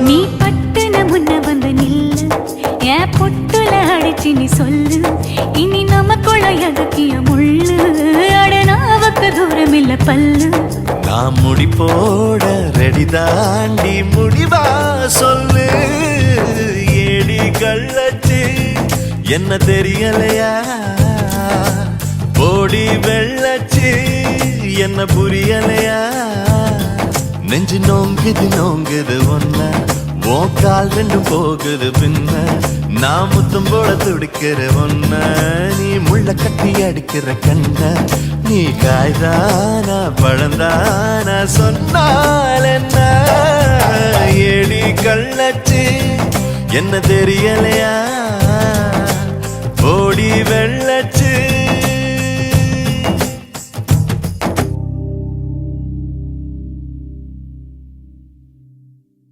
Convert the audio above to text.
நீ பட்டுன முன்ன வந்து நில்லு. என் பொட்டுல அடிச்சு நீ சொல்லு. இனி நமக்குள்ள எதக்கிய முள்ளு. அட நாவுக்கு தூரம் இல்ல பல்லு. நான் முடி போட ரெடி தாண்டி முடிவா சொல்லு. ஏடி கள்ளச்சு என்ன தெரியலையா? போடி வெள்ளச்சு என்ன புரியலையா? நெஞ்சு நோங்குது நோங்குது ஒன்ன ஓ கால் ரெண்டும் போகுது பின்ன. நான் முத்தம் போல துடிக்கிற ஒன்ன நீ முள்ள கட்டி அடிக்கிற கண்ண. நீ காய்தானா பழந்தானா சொன்னால் என்ன? ஏடி கள்ளச்சு என்ன தெரியலையா? ஓடி வெள்ளச்சு.